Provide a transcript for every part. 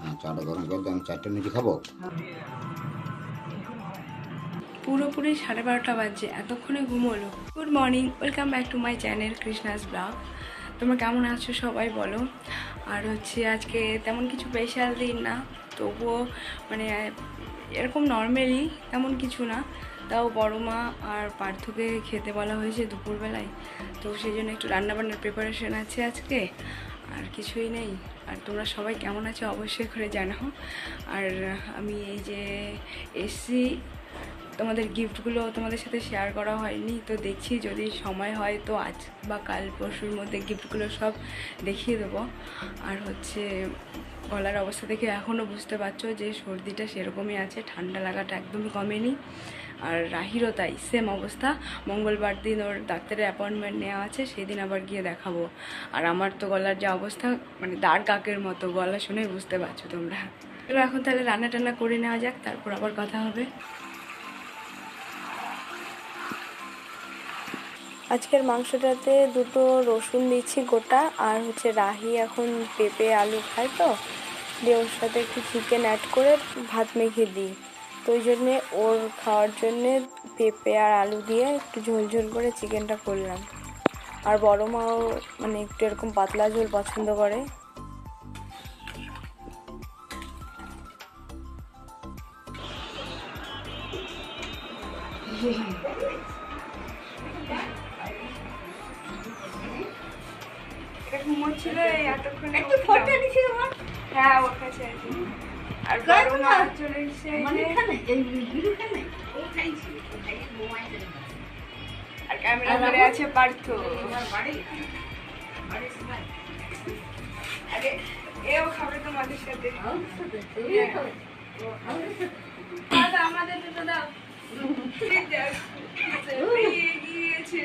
হ্যাঁ চাটা গরম করে আমি চারটে লুচি খাব? পুরোপুরি সাড়ে বারোটা বাজছে এতক্ষণে ঘুমোলো। Good morning welcome back to my channel Krishna's blog তোমরা কেমন আছো সবাই বলো। আর হচ্ছে আজকে তেমন কিছু স্পেশাল দিন না তবুও মানে এরকম নর্মালি তেমন কিছু না। তাও বড় মা আর পার্থকে খেতে বলা হয়েছে দুপুরবেলায়। তো সেই জন্য একটু রান্নাবান্নার প্রিপারেশন আছে আজকে। আর কিছুই নেই। আর তোমরা সবাই কেমন আছো অবশ্যই করে জানাও। আর আমি এই যে এসছি, তোমাদের গিফটগুলো তোমাদের সাথে শেয়ার করা হয়নি, তো দেখছি যদি সময় হয় তো আজ বা কাল পরশুর মধ্যে গিফটগুলো সব দেখিয়ে দেবো। আর হচ্ছে গলার অবস্থা দেখে এখনও বুঝতে পারছ যে সর্দিটা সেরকমই আছে, ঠান্ডা লাগাটা একদমই কমেনি। আর রাহিরও তাই সেম অবস্থা। মঙ্গলবার দিন ওর ডাক্তারের অ্যাপয়েন্টমেন্ট নেওয়া আছে, সেদিন আবার গিয়ে দেখাবো। আর আমার তো গলার যা অবস্থা মানে দাঁড় কাকের মতো, গলা শুনে বুঝতে পারছ তোমরা। এখন তাহলে রান্না টান্না করে নেওয়া যাক, তারপর আবার কথা হবে। আজকের মাংসটাতে দুটো রসুন দিচ্ছি গোটা, আর হচ্ছে রাহি এখন পেঁপে, আলু খায় তো। দিয়ে ওর সাথে একটু চিকেন অ্যাড করে ভাত মেখে দিই। তো ওই জন্যে ওর খাওয়ার জন্যে পেঁপে আর আলু দিয়ে একটু ঝোল ঝোল করে চিকেনটা করলাম। আর বড় মাও মানে একটু এরকম পাতলা ঝোল পছন্দ করে। ঘুমোচ্ছিল এই এতক্ষণ একটু ফটো নিছি হ্যাঁ ওর কাছে আর গায়ে বড় চলে এসেছে মানে এখানে এই বিরুখানে ও খাইছি ও মোবাইল আর ক্যামেরা ধরে আছে পার্থ। আমার বাড়ি? বাড়ি সবাই? আরে এও খাবে তোমাদের সাথে। দাদা আমাদের দুটো দাও। গিয়েছে।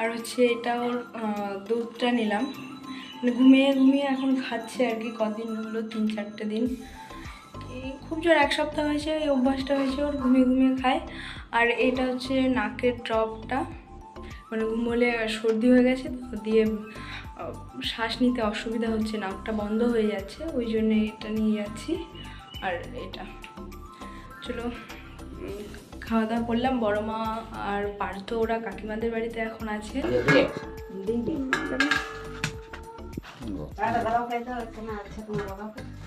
আর হচ্ছে এটা ওর দুধটা নিলাম। মানে ঘুমিয়ে ঘুমিয়ে এখন খাচ্ছে আর কি কদিন হলো, তিন চারটে দিন। খুব জোর এক সপ্তাহ হয়েছে, এই অভ্যাসটা হয়েছে ওর, ঘুমিয়ে ঘুমিয়ে খায়। আর এটা হচ্ছে নাকের ড্রপটা। মানে ঘুমোলে সর্দি হয়ে গেছে, তো দিয়ে শ্বাস নিতে অসুবিধা হচ্ছে, নাকটা বন্ধ হয়ে যাচ্ছে, ওই জন্য এটা নিয়ে যাচ্ছি। আর এটা, চলো খাওয়া দাওয়া করলাম বড় মা আর পার্থ ওরা কাকিমাদের বাড়িতে এখন আছে।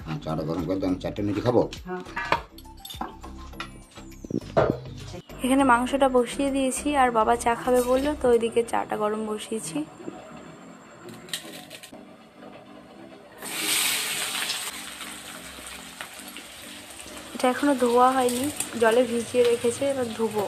হ্যাঁ চাটা গরম করে আমি চারটে লুচি খাব? এখানে মাংসটা বসিয়ে দিয়েছি আর বাবা চা খাবে বলল তো ওইদিকে চাটা গরম বসিয়েছি। এটা এখনও ধোয়া হয়নি, জলে ভিজিয়ে রেখেছে, এবার ধুবো।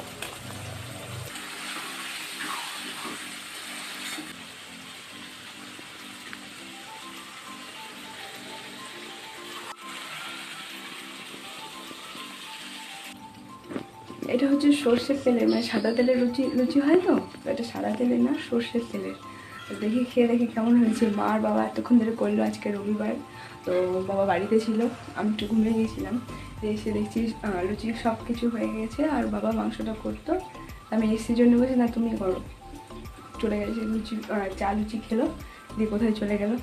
এটা হচ্ছে সর্ষের তেলের মানে সাদা তেলের লুচি লুচি হয় তো? এটা সাদা তেলের না, সর্ষের তেলের দেখি, খেয়ে দেখি কেমন হয়েছে। মা আর বাবা এতক্ষণ ধরে করল আজকে রবিবার। তো বাবা বাড়িতে ছিল, আমি একটু ঘুমিয়ে গেছিলাম। তো এসে দেখছি লুচি সব কিছু হয়ে গেছে আর বাবা মাংসটা করতো। আমি এসির জন্য বলছি, না, তুমি করো। চলে গেছে, লুচি চা লুচি খেলো, দিয়ে কোথায় চলে গেলো।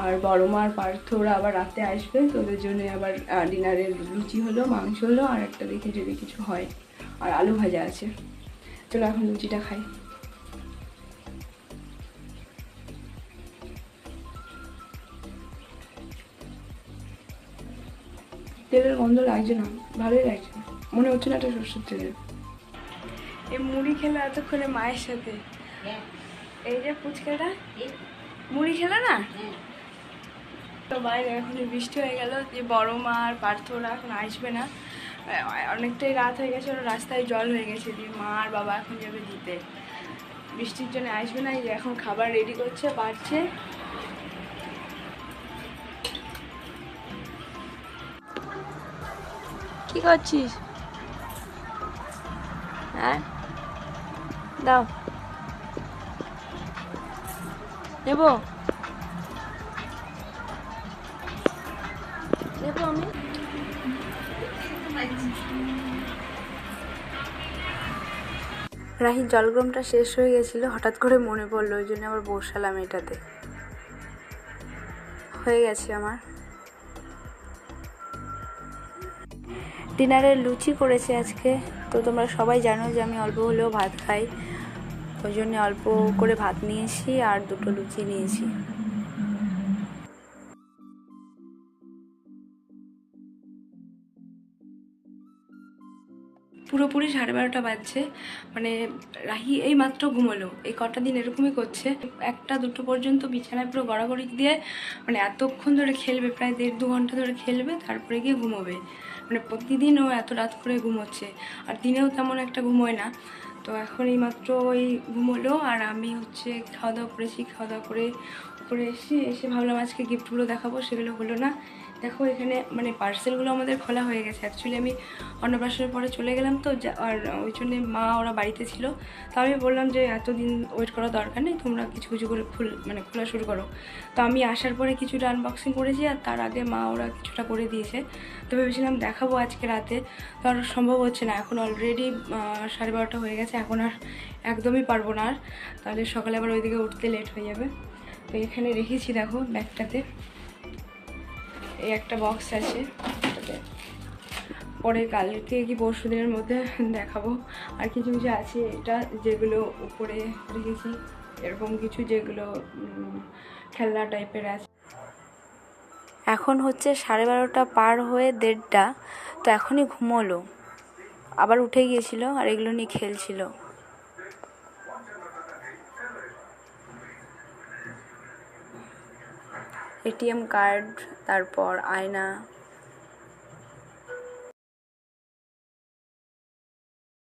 আর বড় মার পার্থ ওরা আবার রাতে আসবে, তো ওদের জন্য আবার ডিনারের লুচি হলো, মাংস হলো, আর একটা দেখে যদি কিছু হয়। আর আলু ভাজা আছে। চলো এখন লুচিটা খাই। তেলের গন্ধ লাগছে না, ভালোই লাগছে না। মনে হচ্ছে না এটা সরষের তেলের এই মুড়ি খেলে এতক্ষণে মায়ের সাথে। এই যে ফুচকাটা মুড়ি খেলে না? তো বাইরে এখন বৃষ্টি হয়ে গেল, যে বড় মা আর পার্থ ওরা এখন আসবে না। অনেকটাই রাত হয়ে গেছে, ওরা রাস্তায় জল হয়ে গেছে দিয়ে মা আর বাবা এখন যাবে দিতে। বৃষ্টির জন্য আসবে না, এই যে এখন খাবার রেডি করছে, বাড়ছে। কি করছিস হ্যাঁ? দাও। নেব? নেব আমি? রাহির জলগ্রমটা শেষ হয়ে গেছিল, হঠাৎ করে মনে পড়ল, ওই জন্য আবার বসালাম এটাতে। হয়ে গেছে আমার। ডিনারে লুচি করেছে আজকে। তো তোমরা সবাই জানো যে আমি অল্প হলেও ভাত খাই। ওই জন্যে অল্প করে ভাত নিয়েছি আর দুটো লুচি নিয়েছি। পুরোপুরি সাড়ে বারোটা বাজছে। মানে রাহি এই মাত্র ঘুমোলো। এই কটা দিন এরকমই করছে। একটা, দুটো পর্যন্ত বিছানায় পুরো গড়াগড়ি দিয়ে মানে এতক্ষণ ধরে খেলবে, প্রায় দেড় দু ঘণ্টা ধরে খেলবে, তারপরে গিয়ে ঘুমোবে। মানে প্রতিদিন ও এত রাত করে ঘুমোচ্ছে। আর দিনেও তেমন একটা ঘুমোয় না। তো এখন এই মাত্র ওই ঘুমোলো আর আমি হচ্ছে খাওয়া দাওয়া করেছি। খাওয়া দাওয়া করে উপরে এসে এসে ভাবলাম আজকে গিফটগুলো দেখাবো, সেগুলো হলো না। দেখো, এখানে মানে পার্সেলগুলো আমাদের খোলা হয়ে গেছে। অ্যাকচুয়ালি আমি অন্নপ্রাশনের পরে চলে গেলাম তো আর ওই জন্যে মা ওরা বাড়িতে ছিল। তো আমি বললাম যে, এতদিন ওয়েট করার দরকার নেই, তোমরা কিছু কিছু করে খুল মানে খোলা শুরু করো। তো আমি আসার পরে কিছুটা আনবক্সিং করেছি আর তার আগে মা ওরা কিছুটা করে দিয়েছে। তো ভেবেছিলাম দেখাবো আজকে রাতে। তো আর সম্ভব হচ্ছে না, এখন অলরেডি সাড়ে বারোটা হয়ে গেছে, এখন আর একদমই পারব না আর। তাহলে সকালে আবার ওইদিকে উঠতে লেট হয়ে যাবে। তো এখানে রেখেছি, দেখো ব্যাগটাতে এই একটা বক্স আছে। পরে কালকে কি পরশু দিনের মধ্যে দেখাবো। আর কিছু কিছু আছে, এটা যেগুলো উপরে রেখেছি। এরকম কিছু যেগুলো খেলনা টাইপের আছে। এখন হচ্ছে সাড়ে বারোটা পার হয়ে দেড়টা, তো এখনই ঘুমোলো। আবার উঠে গিয়েছিল আর এগুলো নিয়ে খেলছিল। এটিএম কার্ড তারপর আয়না